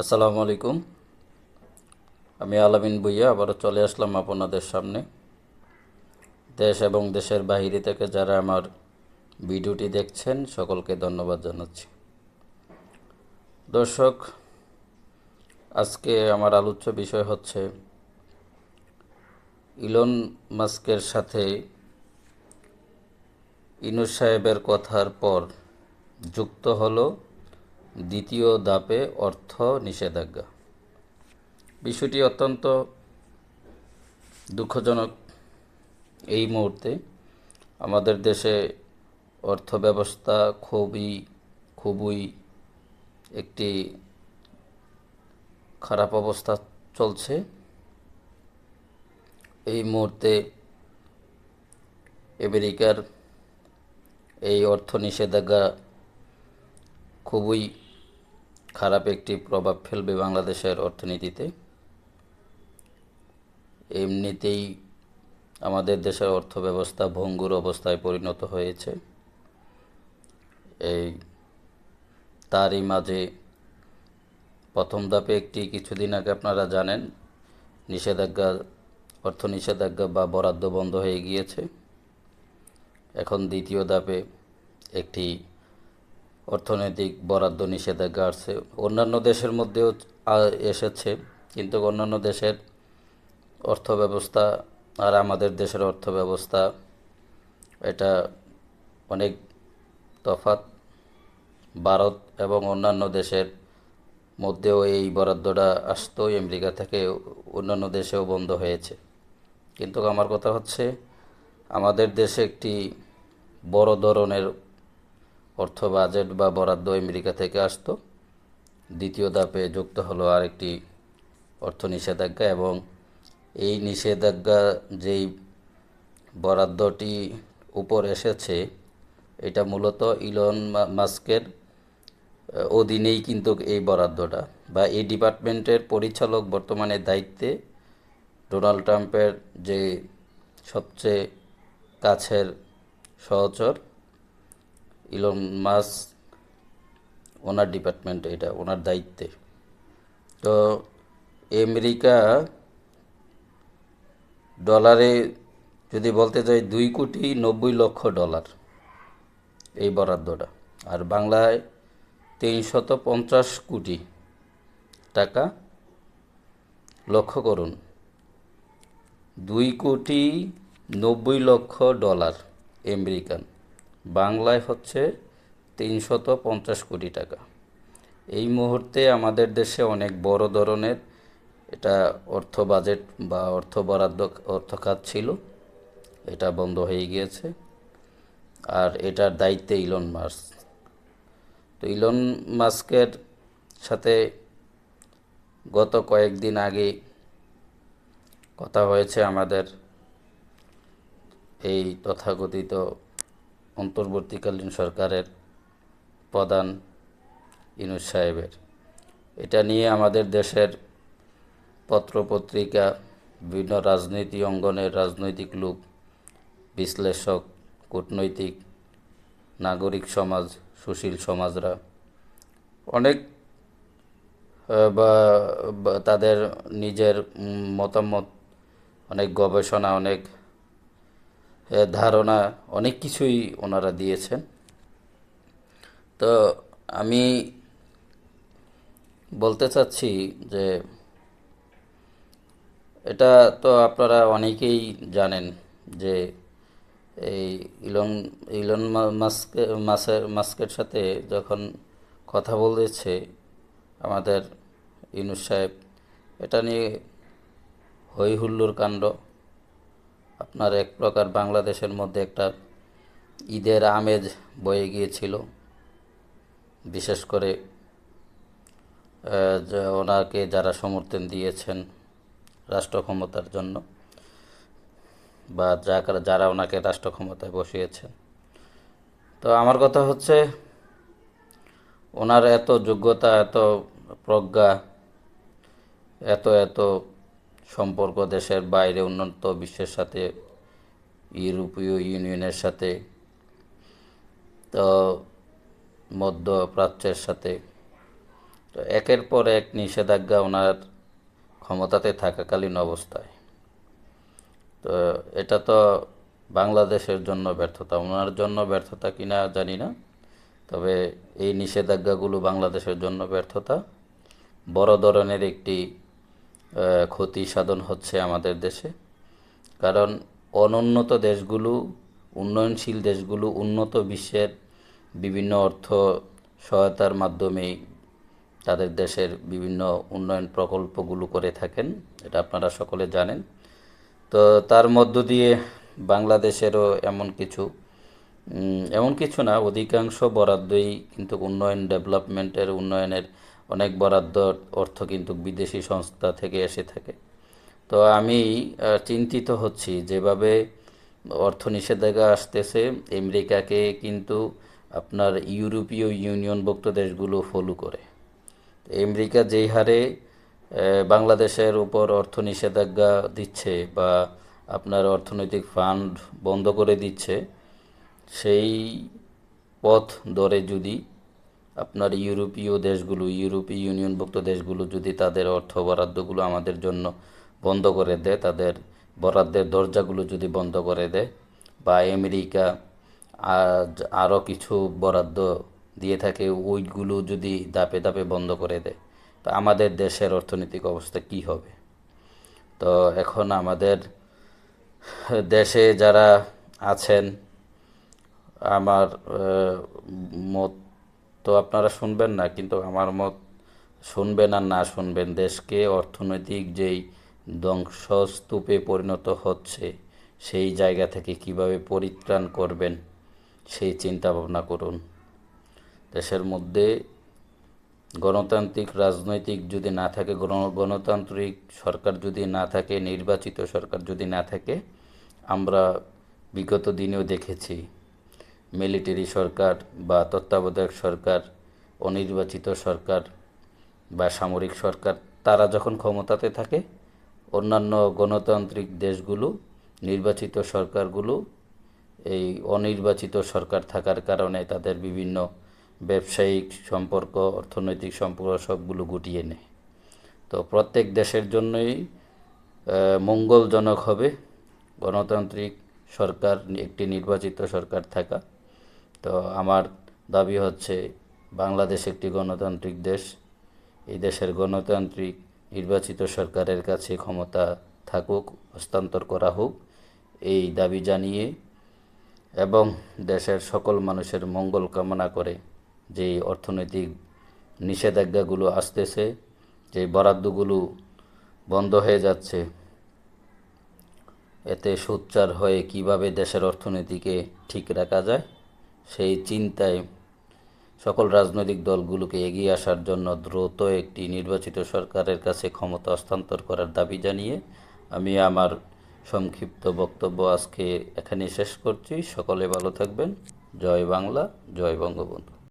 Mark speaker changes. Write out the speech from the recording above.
Speaker 1: আসসালামু আলাইকুম। আমি আলামিন ভুইয়া, আবারও চলে আসলাম আপনাদের সামনে। দেশ এবং দেশের বাহিরে থেকে যারা আমার ভিডিওটি দেখছেন, সকলকে ধন্যবাদ জানাচ্ছি। দর্শক, আজকে আমার আলোচ্য বিষয় হচ্ছে ইলন মাস্কের সাথে ইনুস সাহেবের কথার পর যুক্ত হলো দ্বিতীয় ধাপে অর্থ নিষেধাজ্ঞা। বিষয়টি অত্যন্ত দুঃখজনক। এই মুহূর্তে আমাদের দেশে অর্থ ব্যবস্থা খুবই খুবই একটি খারাপ অবস্থা চলছে। এই মুহূর্তে আমেরিকার এই অর্থ নিষেধাজ্ঞা খুবই খারাপ একটি প্রভাব ফেলবে বাংলাদেশের অর্থনীতিতে। এমনিতেই আমাদের দেশের অর্থব্যবস্থা ভঙ্গুর অবস্থায় পরিণত হয়েছে। এই তারই মাঝে প্রথম ধাপে একটি কিছুদিন আগে আপনারা জানেন, নিষেধাজ্ঞা, অর্থ নিষেধাজ্ঞা বা বরাদ্দ বন্ধ হয়ে গিয়েছে। এখন দ্বিতীয় ধাপে একটি অর্থনৈতিক বরাদ্দ নিষেধাজ্ঞা আসছে। অন্যান্য দেশের মধ্যেও এসেছে, কিন্তু অন্যান্য দেশের অর্থ ব্যবস্থা আর আমাদের দেশের অর্থ ব্যবস্থা এটা অনেক তফাৎ। ভারত এবং অন্যান্য দেশের মধ্যেও এই বরাদ্দটা আসতো আমেরিকা থেকে অন্যান্য দেশেও বন্ধ হয়েছে। কিন্তু আমার কথা হচ্ছে, আমাদের দেশে একটি বড় ধরনের অর্থ বাজেট বা বরাদ্দ আমেরিকা থেকে আসতো। দ্বিতীয় ধাপে যুক্ত হলো আরেকটি অর্থ নিষেধাজ্ঞা এবং এই নিষেধাজ্ঞা যেই বরাদ্দটি উপর এসেছে, এটা মূলত ইলন মাস্কের অধীনেই কিন্তু এই বরাদ্দটা বা এই ডিপার্টমেন্টের পরিচালক বর্তমানে দায়িত্বে ডোনাল্ড ট্রাম্পের যে সবচেয়ে কাছের সহচর ইলন মাস ওনার ডিপার্টমেন্ট এটা, ওনার দায়িত্বে। তো আমেরিকা ডলারে যদি বলতে যাই, দুই কোটি নব্বই লক্ষ ডলার এই বরাদ্দটা। আর বাংলায় তিনশত পঞ্চাশ কোটি টাকা লক্ষ্য করুন, দুই কোটি নব্বই লক্ষ ডলার আমেরিকান। বাংলায় হচ্ছে তিনশত পঞ্চাশ কোটি টাকা। এই মুহূর্তে আমাদের দেশে অনেক বড় ধরনের এটা অর্থ বাজেট বা অর্থ বরাদ্দ অর্থ খাত ছিল, এটা বন্ধ হয়ে গিয়েছে। আর এটার দায়িত্বে ইলন মাস্ক তো ইলন মাস্কের সাথে গত কয়েকদিন আগে কথা হয়েছে আমাদের এই তথাকথিত অন্তর্বর্তীকালীন সরকারের প্রধান ইনুস সাহেবের। এটা নিয়ে আমাদের দেশের পত্রপত্রিকা, বিভিন্ন রাজনীতি অঙ্গনের রাজনৈতিক লোক, বিশ্লেষক, কূটনৈতিক, নাগরিক সমাজ, সুশীল সমাজরা, অনেক বা তাদের নিজের মতামত, অনেক গবেষণা, অনেক ধারণা অনেক কিছুই ওনারা দিয়েছেন। তো আমি বলতে চাচ্ছি যে এটা তো আপনারা অনেকেই জানেন যে এই ইলন ইলন মাস্কে মাসের মাস্কের সাথে যখন কথা বলেছে আমাদের ইনুস সাহেব, এটা নিয়ে হুল্লোড় কাণ্ড। আপনার এক প্রকার বাংলাদেশের মধ্যে একটা ঈদের আমেজ বয়ে গিয়েছিল। বিশেষ করে ওনাকে যারা সমর্থন দিয়েছেন রাষ্ট্র ক্ষমতার জন্য বা যারা যারা ওনাকে রাষ্ট্র ক্ষমতায় বসিয়েছেন। তো আমার কথা হচ্ছে, ওনার এত যোগ্যতা, এত প্রজ্ঞা, এত এত সম্পর্ক দেশের বাইরে উন্নত বিশ্বের সাথে, ইউরোপীয় ইউনিয়নের সাথে, তো মধ্যপ্রাচ্যের সাথে। তো একের পর এক নিষেধাজ্ঞা ওনার ক্ষমতাতে থাকাকালীন অবস্থায়। তো এটা তো বাংলাদেশের জন্য ব্যর্থতা। ওনার জন্য ব্যর্থতা কিনা জানি না, তবে এই নিষেধাজ্ঞাগুলো বাংলাদেশের জন্য ব্যর্থতা। বড় ধরনের একটি ক্ষতি সাধন হচ্ছে আমাদের দেশে। কারণ অনুন্নত দেশগুলো, উন্নয়নশীল দেশগুলো, উন্নত বিশ্বের বিভিন্ন অর্থ সহায়তার মাধ্যমেই তাদের দেশের বিভিন্ন উন্নয়ন প্রকল্পগুলো করে থাকেন, এটা আপনারা সকলে জানেন। তো তার মধ্য দিয়ে বাংলাদেশেরও এমন কিছু এমন কিছু না, অধিকাংশ বরাদ্দই কিন্তু উন্নয়ন, ডেভেলপমেন্টের, উন্নয়নের অনেক বরাদ্দ অর্থ কিন্তু বিদেশি সংস্থা থেকে এসে থাকে। তো আমি চিন্তিত হচ্ছি যেভাবে অর্থ নিষেধাজ্ঞা আসতেছে, আমেরিকাকে কিন্তু আপনার ইউরোপীয় ইউনিয়নভুক্ত দেশগুলো ফলো করে। আমেরিকা যেই হারে বাংলাদেশের উপর অর্থ নিষেধাজ্ঞা দিচ্ছে বা আপনার অর্থনৈতিক ফান্ড বন্ধ করে দিচ্ছে, সেই পথ ধরে যদি আপনার ইউরোপীয় দেশগুলো, ইউরোপীয় ইউনিয়নভুক্ত দেশগুলো যদি তাদের অর্থ বরাদ্দগুলো আমাদের জন্য বন্ধ করে দেয়, তাদের বরাদ্দের দরজাগুলো যদি বন্ধ করে দেয় বা আমেরিকা আরও কিছু বরাদ্দ দিয়ে থাকে, ওইগুলো যদি ধাপে ধাপে বন্ধ করে দেয়, তো আমাদের দেশের অর্থনৈতিক অবস্থা কি হবে? তো এখন আমাদের দেশে যারা আছেন, আমার মত তো আপনারা শুনবেন না, কিন্তু আমার মত শুনবেন আর না শুনবেন, দেশকে অর্থনৈতিক যেই ধ্বংসস্তূপে পরিণত হচ্ছে, সেই জায়গা থেকে কীভাবে পরিত্রাণ করবেন, সেই চিন্তা ভাবনা করুন। দেশের মধ্যে গণতান্ত্রিক রাজনৈতিক যদি না থাকে, গণ- গণতান্ত্রিক সরকার যদি না থাকে, নির্বাচিত সরকার যদি না থাকে, আমরা বিগত দিনেও দেখেছি মিলিটারি সরকার বা তত্ত্বাবধায়ক সরকার, অনির্বাচিত সরকার বা সামরিক সরকার, তারা যখন ক্ষমতাতে থাকে, অন্যান্য গণতান্ত্রিক দেশগুলো, নির্বাচিত সরকারগুলো এই অনির্বাচিত সরকার থাকার কারণে তাদের বিভিন্ন ব্যবসায়িক সম্পর্ক, অর্থনৈতিক সম্পর্ক সবগুলো গুটিয়ে নেয়। তো প্রত্যেক দেশের জন্যই মঙ্গলজনক হবে গণতান্ত্রিক সরকার, একটি নির্বাচিত সরকার থাকা। তো আমার দাবি হচ্ছে বাংলাদেশ একটি গণতান্ত্রিক দেশ। এই দেশের গণতান্ত্রিক নির্বাচিত সরকারের কাছে ক্ষমতা থাকুক, হস্তান্তর করা হোক, এই দাবি জানিয়ে এবং দেশের সকল মানুষের মঙ্গল কামনা করে যে অর্থনৈতিক নিষেধাজ্ঞাগুলো আসতেছে, যে বরাদ্দগুলো বন্ধ হয়ে যাচ্ছে, এতে সোচ্চার হয়ে কীভাবে দেশের অর্থনীতিকে ঠিক রাখা যায় সেই চিন্তায় সকল রাজনৈতিক দলগুলোকে এগিয়ে আসার জন্য দ্রুত একটি নির্বাচিত সরকারের কাছে ক্ষমতা হস্তান্তর করার দাবি জানিয়ে আমি আমার সংক্ষিপ্ত বক্তব্য আজকে এখানে শেষ করছি। সকলে ভালো থাকবেন। জয় বাংলা, জয় বঙ্গবন্ধু।